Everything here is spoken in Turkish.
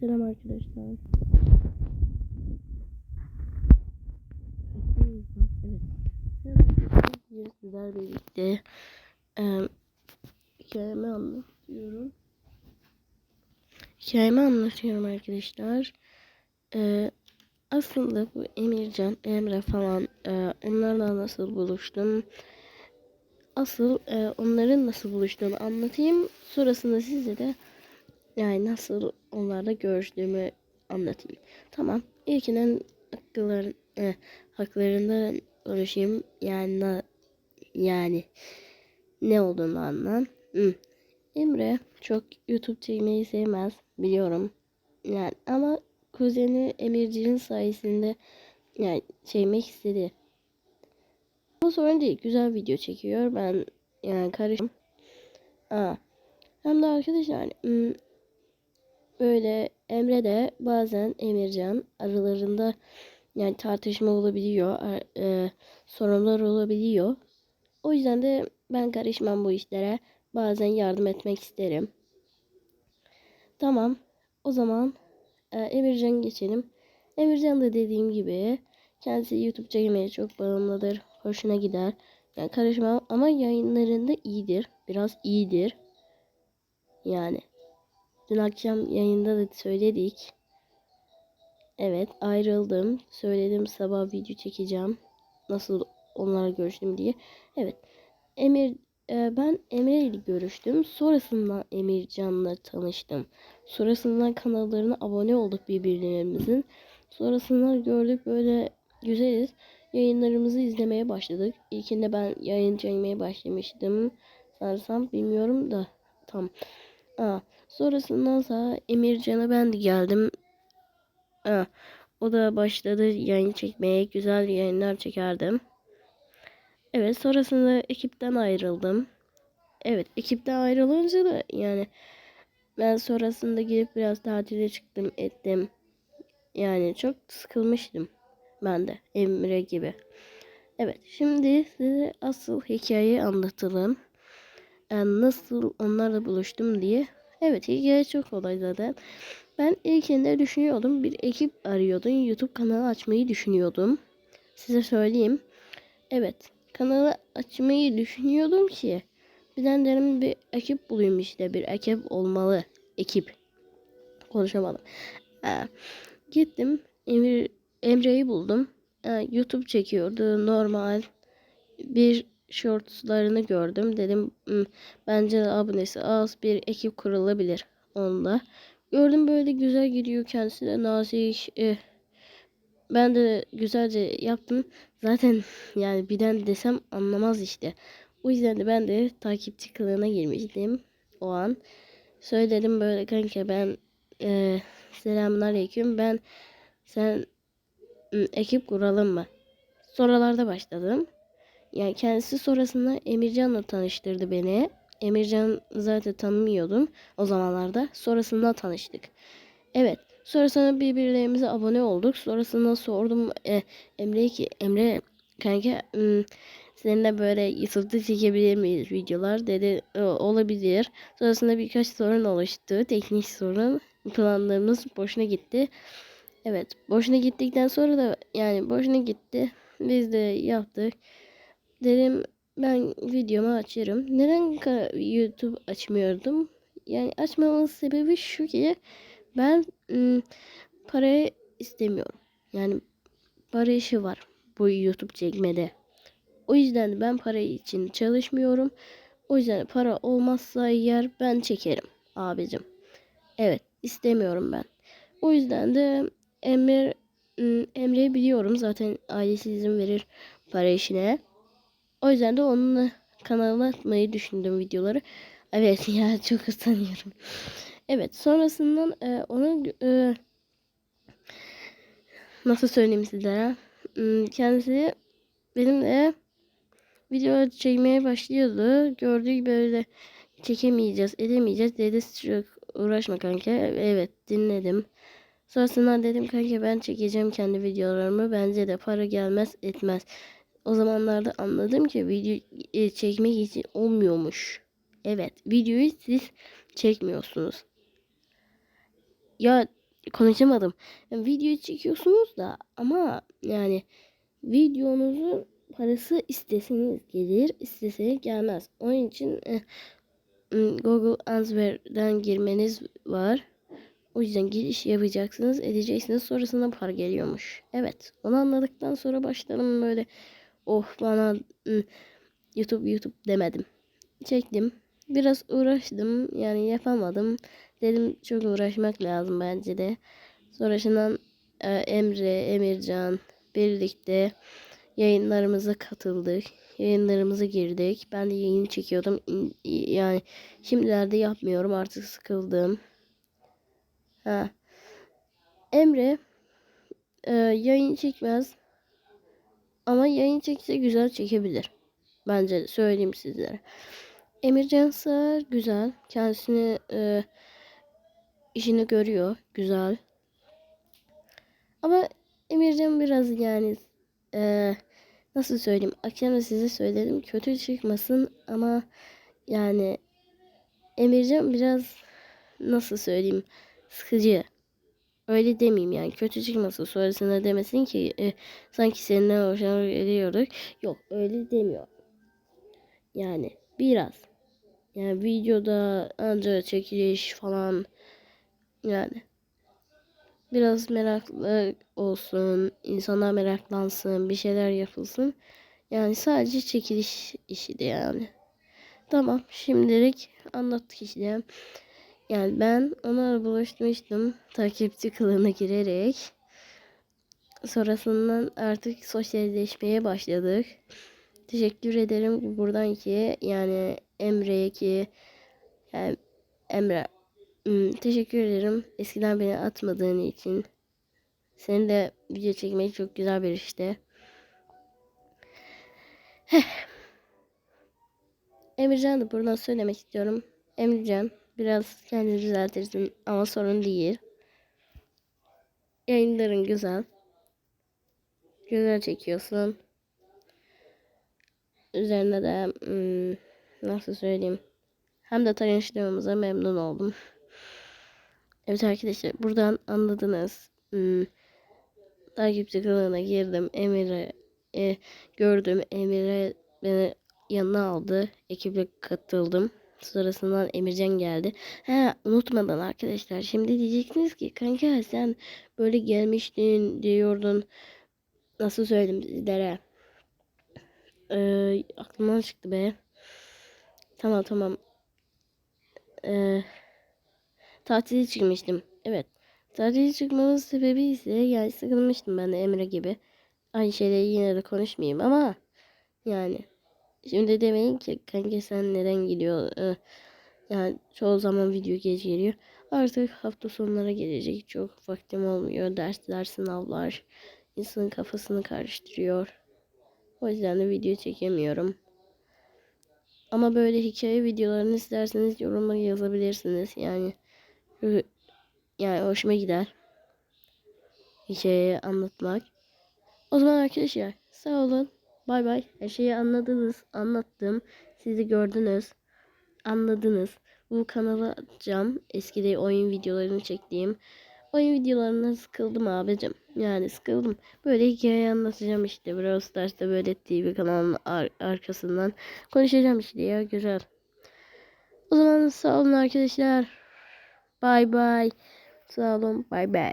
Selam arkadaşlar. Evet. Sizlerle birlikte hikayemi anlatıyorum. Hikayemi anlatıyorum arkadaşlar. Aslında bu Emircan, Emre falan onlarla nasıl buluştum? Asıl eee, onların nasıl buluştuğunu anlatayım. Sonrasında size de yani nasıl onlarla görüştüğümü anlatayım. Tamam. İlkinin hakların, e, haklarından konuşayım. Yani na- yani ne olduğunu anlam. Hı. Emre çok YouTube çekmeyi sevmez. Biliyorum. Yani ama kuzeni Emirci'nin sayesinde yani çekmek istedi. Bu sorun değil. Güzel video çekiyor. Ben yani karışım. Aa. Hem de arkadaşlar hmm, böyle Emre de bazen Emircan aralarında yani tartışma olabiliyor, e, sorunlar olabiliyor. O yüzden de ben karışmam bu işlere. Bazen yardım etmek isterim. Tamam. O zaman e, Emircan geçelim. Emircan da dediğim gibi kendisi YouTube çekmeye çok bağımlıdır. Hoşuna gider. Yani karışmam ama yayınlarında iyidir. Biraz iyidir. Yani. Dün akşam yayında da söyledik. Evet ayrıldım. Söyledim sabah video çekeceğim. Nasıl onlarla görüştüm diye. Evet. Emir e, ben Emre ile görüştüm. Sonrasında Emircan'la tanıştım. Sonrasında kanallarına abone olduk birbirlerimizin. Sonrasında gördük böyle güzeliz. Yayınlarımızı izlemeye başladık. İlkinde ben yayın çekmeye başlamıştım. Sanırsam bilmiyorum da tam. Aa, sonrasından sonra Emircan'a ben de geldim. Aa, o da başladı yayın çekmeye. Güzel yayınlar çekerdim. Evet sonrasında ekipten ayrıldım. Evet ekipten ayrılınca da yani ben sonrasında gidip biraz tatile çıktım ettim. Yani çok sıkılmıştım ben de Emre gibi. Evet şimdi size asıl hikayeyi anlatalım. Yani nasıl onlarla buluştum diye. Evet hikaye çok kolay zaten. Ben ilkinde düşünüyordum bir ekip arıyordum. YouTube kanalı açmayı düşünüyordum. Size söyleyeyim. Evet kanalı açmayı düşünüyordum ki birden dedim bir ekip bulayım işte bir ekip olmalı. Ekip. Konuşamadım. Ee, gittim Emir, Emre'yi buldum. Ee, YouTube çekiyordu normal. Bir shortslarını gördüm. Dedim "Hmm, bence de abonesi az bir ekip kurulabilir onunla. Gördüm böyle güzel gidiyor kendisi de nazik. eh, ben de güzelce yaptım. Zaten yani birden desem anlamaz işte. O yüzden de ben de takipçi kılığına girmiştim o an. Söyledim böyle kanka ben e, selamünaleyküm ben sen ım, ekip kuralım mı? Sorularda başladım. Yani kendisi sonrasında Emircan'la tanıştırdı beni. Emircan zaten tanımıyordum o zamanlarda. Sonrasında tanıştık. Evet. Sonrasında birbirlerimize abone olduk. Sonrasında sordum e, Emre'ye ki Emre kanka seninle böyle YouTube'da çekebilir miyiz videolar dedi "E, olabilir. Sonrasında birkaç sorun oluştu. Teknik sorun. Planlarımız boşuna gitti. Evet boşuna gittikten sonra da yani boşuna gitti. Biz de yaptık. Dedim ben videomu açarım. Neden YouTube açmıyordum? Yani açmamın sebebi şu ki ben ım, parayı istemiyorum. Yani para işi var bu YouTube çekmede. O yüzden ben para için çalışmıyorum. O yüzden para olmazsa yer ben çekerim abicim. Evet istemiyorum ben. O yüzden de Emre Emre'yi biliyorum zaten ailesi izin verir para işine. O yüzden de onun kanalına atmayı düşündüm videoları. Evet ya çok utanıyorum. Evet sonrasından e, onu e, nasıl söyleyeyim sizlere? Hmm, Kendisi benimle video çekmeye başlıyordu. Gördük böyle çekemeyeceğiz, edemeyeceğiz. Dedi çok uğraşma kanka. Evet dinledim. Sonrasında dedim kanka ben çekeceğim kendi videolarımı. Bence de para gelmez etmez. O zamanlarda anladım ki video e, çekmek için olmuyormuş. Evet videoyu siz çekmiyorsunuz. Ya konuşamadım. Yani video çekiyorsunuz da ama yani videonuzu parası isteseniz gelir, isteseniz gelmez. Onun için e, Google Answer'den girmeniz var. O yüzden giriş yapacaksınız, edeceksiniz. Sonrasında para geliyormuş. Evet, onu anladıktan sonra başladım böyle. Oh bana YouTube YouTube demedim. Çektim. Biraz uğraştım. Yani yapamadım. Dedim çok uğraşmak lazım bence de. Sonrasından e, Emre, Emircan birlikte yayınlarımıza katıldık. Yayınlarımıza girdik. Ben de yayın çekiyordum. Yani şimdilerde yapmıyorum. Artık sıkıldım. Ha. Emre e, yayın çekmez. Ama yayın çekse güzel çekebilir. Bence söyleyeyim sizlere. Emircan Sağır güzel. Kendisini e, işini görüyor. Güzel. Ama Emircan biraz yani e, nasıl söyleyeyim? Akşam da size söyledim. Kötü çıkmasın ama yani Emircan biraz nasıl söyleyeyim? Sıkıcı. Öyle demeyeyim yani kötü çıkmasın sonrasında demesin ki e, sanki senden hoşlanır ediyorduk. Yok öyle demiyor. Yani biraz. Yani videoda anca çekiliş falan yani biraz meraklı olsun, insanlar meraklansın, bir şeyler yapılsın. Yani sadece çekiliş işi de yani. Tamam şimdilik anlattık işte. Yani ben ona bulaşmıştım takipçi kılığına girerek. Sonrasından artık sosyalleşmeye başladık. Teşekkür ederim buradan ki yani Emre'ye ki yani Emre hmm, teşekkür ederim eskiden beni atmadığın için. Senin de video çekmek çok güzel bir işte. Emircan da buradan söylemek istiyorum. Emircan biraz kendini düzeltirsin ama sorun değil. Yayınların güzel. Güzel çekiyorsun. Üzerine de hmm, nasıl söyleyeyim. Hem de tanıştığımıza memnun oldum. Evet arkadaşlar buradan anladınız. Hmm, takipçi kanalına girdim. Emir'e e, gördüm. Emir'e beni yanına aldı. Ekibe katıldım. Sonrasından Emircan geldi. Ha unutmadan arkadaşlar. Şimdi diyeceksiniz ki kanka sen böyle gelmiştin diyordun. Nasıl söyleyeyim sizlere. Ee, aklımdan çıktı be. Tamam tamam. Ee, tatile çıkmıştım. Evet. Tatile çıkmamın sebebi ise yani sıkılmıştım ben de Emre gibi. Aynı şeyleri yine de konuşmayayım ama yani şimdi demeyin ki kanka sen neden gidiyor? Ee, yani çoğu zaman video geç geliyor. Artık hafta sonlara gelecek. Çok vaktim olmuyor. Dersler, sınavlar insanın kafasını karıştırıyor. O yüzden de video çekemiyorum. Ama böyle hikaye videolarını isterseniz yorumlara yazabilirsiniz. Yani yani hoşuma gider. Hikayeyi anlatmak. O zaman arkadaşlar sağ olun. Bay bay. Her şeyi anladınız. Anlattım. Sizi gördünüz. Anladınız. Bu kanala atacağım. Eskide oyun videolarını çektiğim. Oyun videolarından sıkıldım abicim. Yani sıkıldım. Böyle hikaye anlatacağım işte. Brawl Stars'ta böyle TV kanalının ar arkasından konuşacağım işte ya güzel. O zaman sağ olun arkadaşlar. Bay bay. Sağ olun. Bay bay.